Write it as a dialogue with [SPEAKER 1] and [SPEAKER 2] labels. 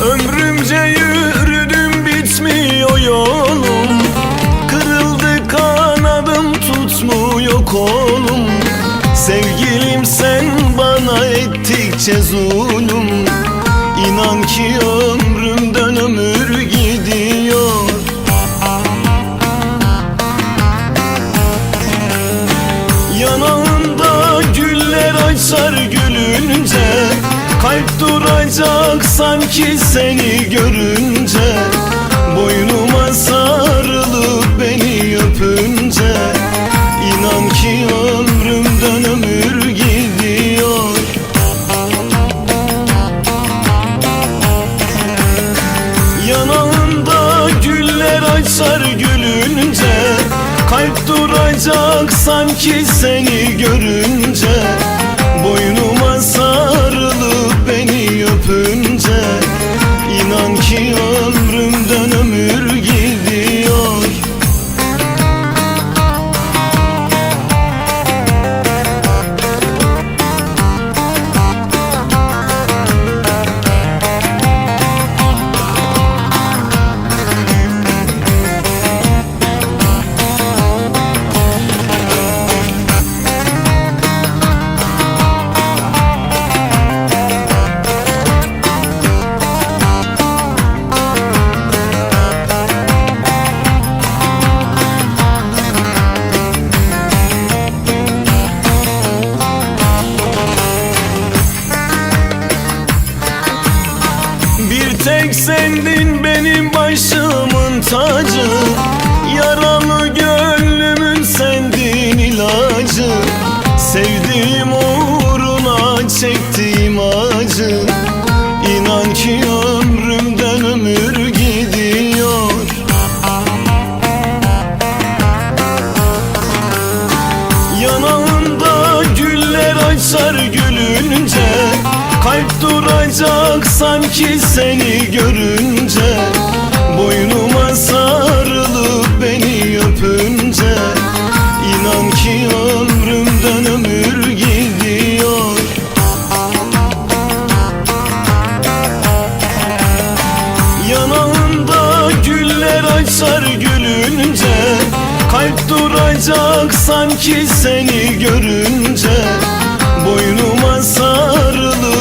[SPEAKER 1] Ömrümce yürüdüm bitmiyor yolum. Kırıldı kanadım tutmuyor kolum. Sevgilim sen bana ettikçe zulüm. İnan ki ömrümden ömür gidiyor. Yanağında güller açar gülünce Kalp dur açacak sanki seni görünce Boynuma sarılıp beni öpünce. İnan ki ömrümden ömür gidiyor. Yanağında güller açar gülünce Kalp duracak sanki seni görünce ki ömrümden ömür tek sendin benim başımın tacı. Yaralı gönlümün sendin ilacı. Sevdiğim uğruna çektiğim acı. İnan ki ömrümden ömür gidiyor. Yanağında güller açar sanki seni görünce Boynuma sarılıp beni öpünce İnan ki ömrümden ömür gidiyor. Yanağında güller açar gülünce Kalp duracak sanki seni görünce Boynuma sarılıp